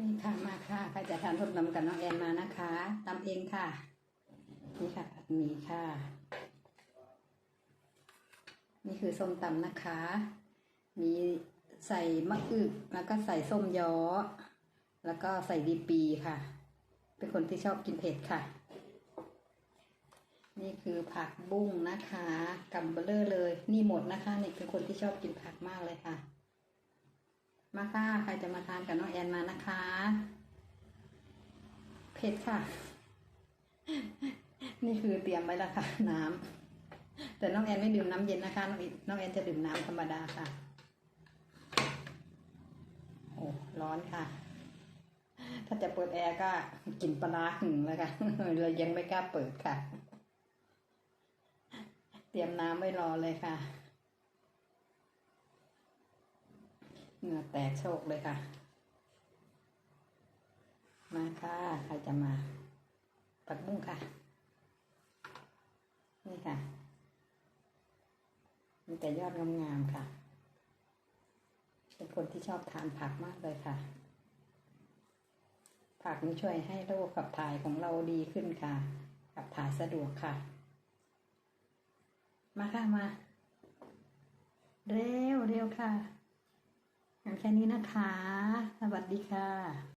นี่ค่ะมาค่ะใครจะทานส้มตำกับน้องแอนมานะคะตำเองค่ะ นี่ค่ะผัดหมี่ค่ะ นี่คือส้มตำนะคะ มีใส่มะอึกแล้วก็ใส่ส้มย้อ แล้วก็ใส่ดีปีค่ะ เป็นคนที่ชอบกินเผ็ดค่ะ นี่คือผักบุ้งนะคะกัมเบลเลอร์เลย นี่หมดนะคะนี่เป็นคนที่ชอบกินผักมากเลยค่ะ มาค่ะใครจะมาทานกับน้องแอนมานะคะ เผ็ดค่ะ นี่คือเตรียมไว้แล้วค่ะ น้ำแต่น้องแอนไม่ดื่มน้ำเย็นนะคะ น้องอิน้องแอนจะดื่มน้ำธรรมดาค่ะ โอ้ร้อนค่ะ ถ้าจะเปิดแอร์ก็กลิ่นปลาหึงแล้วค่ะเลยยังไม่กล้าเปิดค่ะ เตรียมน้ำไว้รอเลยค่ะเหงื่อแตกโชกเลยค่ะ มาค่ะ ใครจะมาผักบุ้งค่ะ นี่ค่ะ มีแต่ยอดงามๆค่ะ เป็นคนที่ชอบทานผักมากเลยค่ะ ผักนี้ช่วยให้ระบบขับถ่ายของเราดีขึ้นค่ะ ขับถ่ายสะดวกค่ะ มาค่ะมา เร็วเร็วค่ะงั้นแค่นี้นะคะ สวัสดีค่ะ